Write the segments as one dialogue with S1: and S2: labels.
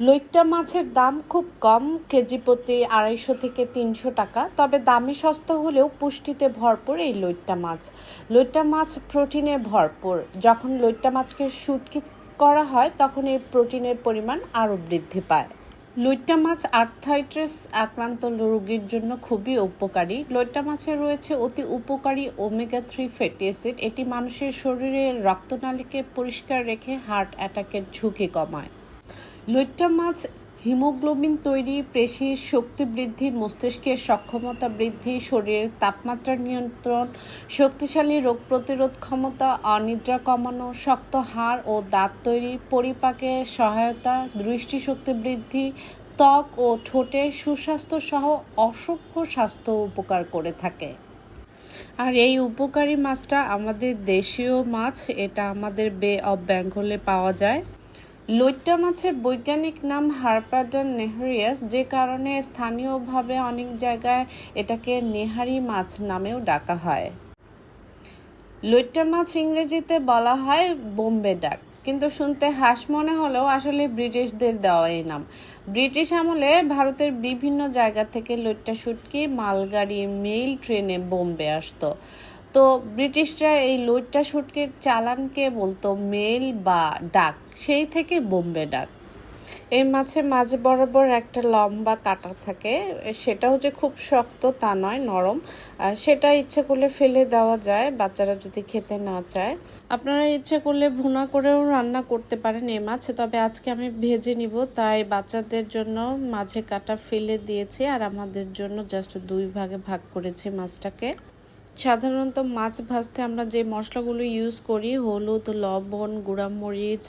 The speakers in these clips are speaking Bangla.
S1: লইট্টা মাছের দাম খুব কম, কেজি প্রতি আড়াইশো থেকে তিনশো টাকা। তবে দামে সস্তা হলেও পুষ্টিতে ভরপুর এই লইট্টা মাছ। লইট্টা মাছ প্রোটিনে ভরপুর। যখন লইট্টা মাছকে শুটকি করা হয়, তখন এই প্রোটিনের পরিমাণ আরও বৃদ্ধি পায়। লইট্টা মাছ আর্থাইটিস আক্রান্ত রোগীর জন্য খুবই উপকারী। লইট্টা মাছে রয়েছে অতি উপকারী ওমেগা থ্রি ফ্যাটি অ্যাসিড। এটি মানুষের শরীরে রক্তনালীকে পরিষ্কার রেখে হার্ট অ্যাটাকের ঝুঁকি কমায়। লইট্টা মাছ হিমোগ্লোবিন তৈরি পেশির শক্তি বৃদ্ধি, মস্তিষ্কের সক্ষমতা বৃদ্ধি, শরীরের তাপমাত্রা নিয়ন্ত্রণ, শক্তিশালী রোগ প্রতিরোধ ক্ষমতা, অনিদ্রা কমানো, শক্ত হাড় ও দাঁত তৈরি পরিপাকের সহায়তা, দৃষ্টিশক্তি বৃদ্ধি, ত্বক ও ঠোঁটের সুস্বাস্থ্য সহ অসংখ্য স্বাস্থ্য উপকার করে থাকে। আর এই উপকারী মাছটা আমাদের দেশীয় মাছ, এটা আমাদের বে অফ বেঙ্গলে পাওয়া যায়। লইট্টা মাছের বৈজ্ঞানিক নাম হারপাডান নেহরিয়াস, যে কারণে স্থানীয়ভাবে অনেক জায়গায় এটাকে নেহারি মাছ নামেও ডাকা হয়। লইট্টা মাছ ইংরেজিতে বলা হয় বোম্বে ডাক, কিন্তু শুনতে হাস মনে হলেও আসলে ব্রিটিশদের দেওয়া এই নাম। ব্রিটিশ আমলে ভারতের বিভিন্ন জায়গা থেকে লইট্টা শুটকি মালগাড়ি, মেইল, ট্রেনে বোম্বে আসতো। তো ব্রিটিশরা এই লইট্টা শুটকির চালানকে বলতো মেল বা ডাক, সেই থেকে বোম্বে ডাক। এই মাছে মাঝে বরাবর একটা লম্বা কাটা থাকে, সেটাও যে খুব শক্ত তা নয়, নরম। আর সেটা ইচ্ছে করলে ফেলে দেওয়া যায়, বাচ্চারা যদি খেতে না চায়। আপনারা ইচ্ছে করলে ভুনা করেও রান্না করতে পারেন এই মাছ, তবে আজকে আমি ভেজে নিব, তাই বাচ্চাদের জন্য মাঝে কাটা ফেলে দিয়েছি, আর আমাদের জন্য জাস্ট দুই ভাগে ভাগ করেছি মাছটাকে। সাধারণত মাছ ভাজতে আমরা যে মশলাগুলো ইউজ করি, হলুদ, লবণ, গুঁড়ামরিচ,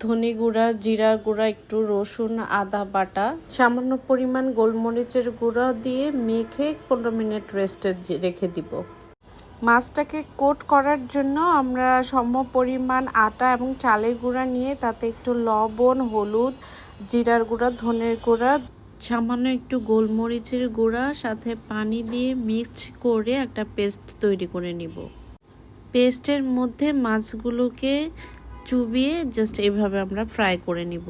S1: ধনে গুঁড়া, জিরা গুঁড়া, একটু রসুন, আদা বাটা, সামান্য পরিমাণ গোলমরিচের গুঁড়া দিয়ে মেখে পনেরো মিনিট রেস্টে রেখে দিব। মাছটাকে কোট করার জন্য আমরা সম পরিমাণ আটা এবং চালের গুঁড়া নিয়ে তাতে একটু লবণ, হলুদ, জিরার গুঁড়া, ধনের গুঁড়া সামান্য একটু গোলমরিচের গুঁড়া, সাথে পানি দিয়ে মিক্স করে একটা পেস্ট তৈরি করে নিব। পেস্টের মধ্যে মাছগুলোকে চুবিয়ে জাস্ট এভাবে আমরা ফ্রাই করে নিব।